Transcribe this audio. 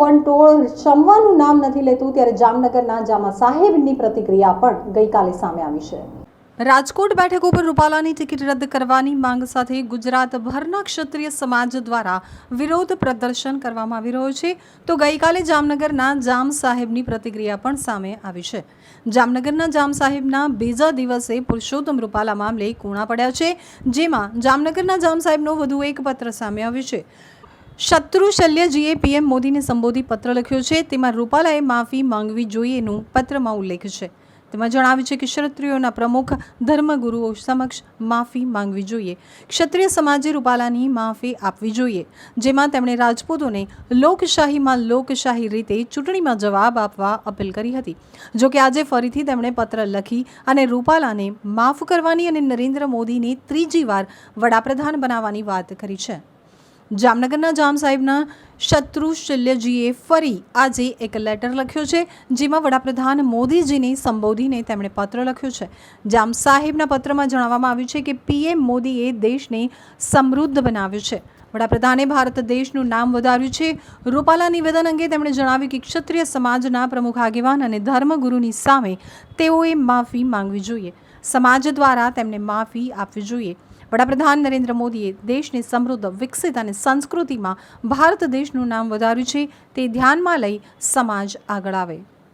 વંટોળ શમવાનું નામ નથી લેતું ત્યારે જામનગરના જામા સાહેબની પ્રતિક્રિયા પણ ગઈકાલે સામે આવી છે. રાજકોટ બેઠક ઉપર રૂપાલાની ટિકિટ રદ કરવાની માંગ સાથે ગુજરાતભરના ક્ષત્રિય સમાજ દ્વારા વિરોધ પ્રદર્શન કરવામાં આવી રહ્યો છે. તો ગઈકાલે જામનગરના જામ સાહેબની પ્રતિક્રિયા પણ સામે આવી છે. જામનગરના જામ સાહેબના બીજા દિવસે પુરુષોત્તમ રૂપાલા મામલે કૂણા પડ્યા છે, જેમાં જામનગરના જામ સાહેબનો વધુ એક પત્ર સામે આવ્યો છે. શત્રુ શલ્યજીએ પીએમ મોદીને સંબોધી પત્ર લખ્યો છે. તેમાં રૂપાલાએ માફી માંગવી જોઈએનું પત્રમાં ઉલ્લેખ છે. તેમાં જણાવ્યું છે કે ક્ષત્રિયોના પ્રમુખ ધર્મગુરુઓ સમક્ષ માફી માંગવી જોઈએ. ક્ષત્રિય સમાજે રૂપાલાની માફી આપવી જોઈએ, જેમાં તેમણે રાજપૂતોને લોકશાહીમાં લોકશાહી રીતે ચૂંટણીમાં જવાબ આપવા અપીલ કરી હતી. જો કે આજે ફરીથી તેમણે પત્ર લખી અને રૂપાલાને માફ કરવાની અને નરેન્દ્ર મોદીને ત્રીજી વાર વડાપ્રધાન બનાવવાની વાત કરી છે. જામનગરના જામ સાહેબના શત્રુ શલ્યજીએ ફરી આજે એક લેટર લખ્યો છે, જેમાં વડાપ્રધાન મોદીજીને સંબોધીને તેમણે પત્ર લખ્યો છે. જામ સાહેબના પત્રમાં જણાવવામાં આવ્યું છે કે પીએમ મોદીએ દેશને સમૃદ્ધ બનાવ્યો છે. વડાપ્રધાને ભારત દેશનું નામ વધાર્યું છે. રૂપાલા નિવેદન અંગે તેમણે જણાવ્યું કે ક્ષત્રિય સમાજના પ્રમુખ આગેવાન અને ધર્મગુરુની સામે તેઓએ માફી માંગવી જોઈએ. સમાજ દ્વારા તેમને માફી આપવી જોઈએ. વડાપ્રધાન નરેન્દ્ર મોદીએ દેશને સમૃદ્ધ, વિકસિત અને સંસ્કૃતિમાં ભારત દેશનું નામ વધાર્યું છે. તે ધ્યાનમાં લઈ સમાજ આગળ આવે.